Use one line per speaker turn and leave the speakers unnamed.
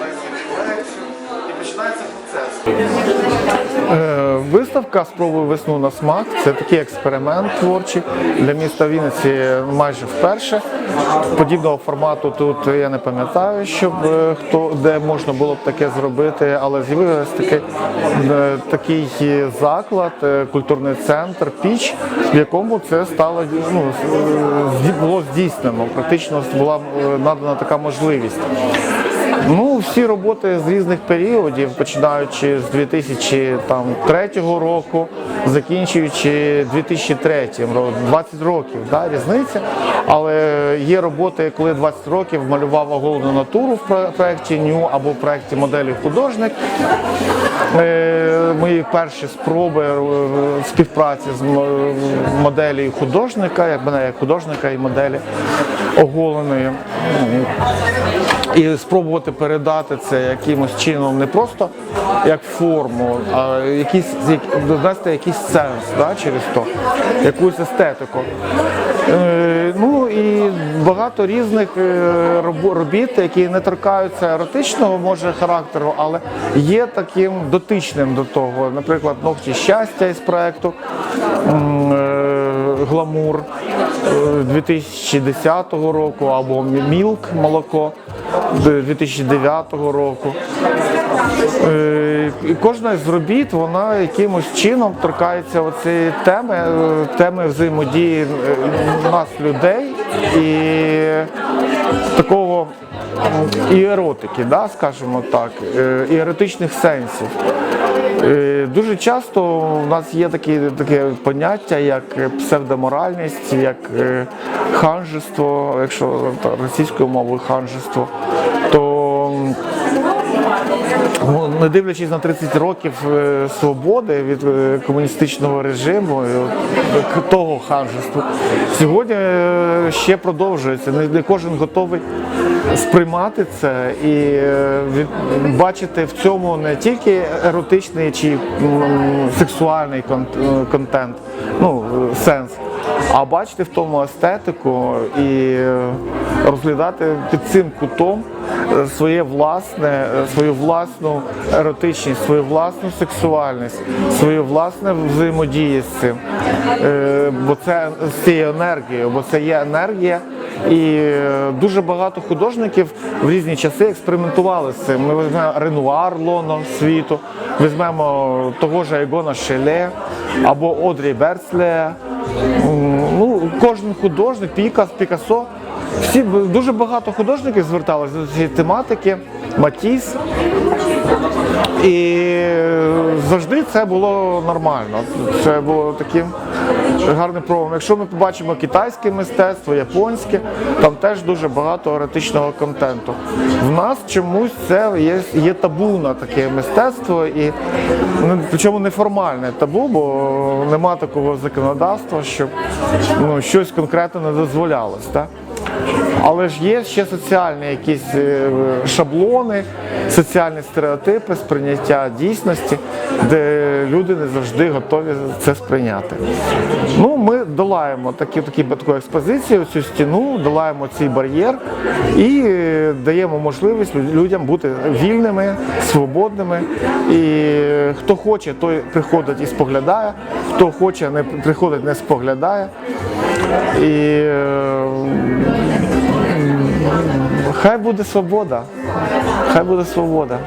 лекції і починається процес.
Е, Виставка Спробуй весну на смак це такий експеримент творчий для міста Вінниці майже вперше. Подібного формату тут я не пам'ятаю, щоб е, хто де можна було б таке зробити, але з'явився такий, е, такий заклад, культурний центр Піч, в якому це стало ну, було здійснено. Практично була надана така можливість. Ну, всі роботи з різних періодів, починаючи з 2003 року, закінчуючи 2003 роком, 20 років, да, різниця. Але є роботи, коли 20 років малював головну натуру в проєкті Ню або в проєкті моделі художник. Е, Мої перші спроби е, співпраці з моделі художника, як мене як художника і моделі оголеної і спробувати передати це якимось чином не просто як форму, а якийсь як- додати якийсь сенс да, через то, якусь естетику. Е, ну і багато різних е, робіт, які не торкаються еротичного може характеру, але є таким дотичним до того. Наприклад, ногті щастя із проекту е, Гламур е, 2010 року або Мілк молоко 2009 року. Е, І кожна з робіт вона якимось чином торкається цієї теми, е, теми взаємодії е, нас, людей, і такого і еротики, да, скажімо так, і еротичних сенсів. Е, Дуже часто у нас є такі, таке поняття, як псевдоморальність, як е, ханжество, якщо російською мовою ханжество, не дивлячись на 30 років е, свободи від е, комуністичного режиму, е, того ханжества, сьогодні ще продовжується. Не, кожен готовий сприймати це і бачити в цьому не тільки еротичний чи сексуальний контент, ну, сенс, а бачити в тому естетику і розглядати під цим кутом своє власне, е, свою власну еротичність, свою власну сексуальність, свою власне взаємодію з цим. Е, Бо це з цією енергією, бо це є енергія. І е, дуже багато художників в різні часи експериментували з цим. Ми візьмемо Ренуар Лоно світу, візьмемо того ж Егона Шеле або Одрі Берцле. Ну, кожен художник, Пікас, Пікассо, всі дуже багато художників зверталися до цієї тематики, Матіс. І завжди це було нормально. Це було таким гарним пробом. Якщо ми побачимо китайське мистецтво, японське, там теж дуже багато еротичного контенту. В нас чомусь це є, є табу на таке мистецтво, і ну, причому неформальне табу, бо нема такого законодавства, щоб ну, щось конкретно не дозволялось. Так? Але ж є ще соціальні якісь е, шаблони, соціальні стереотипи сприйняття дійсності, де люди не завжди готові це сприйняти. Ну, ми долаємо такі, такі, таку експозицію, цю стіну, долаємо цей бар'єр і е, даємо можливість людям бути вільними, свободними. І хто хоче, той приходить і споглядає, хто хоче, не приходить, не споглядає. І е, Хай буде свобода. Хай буде свобода.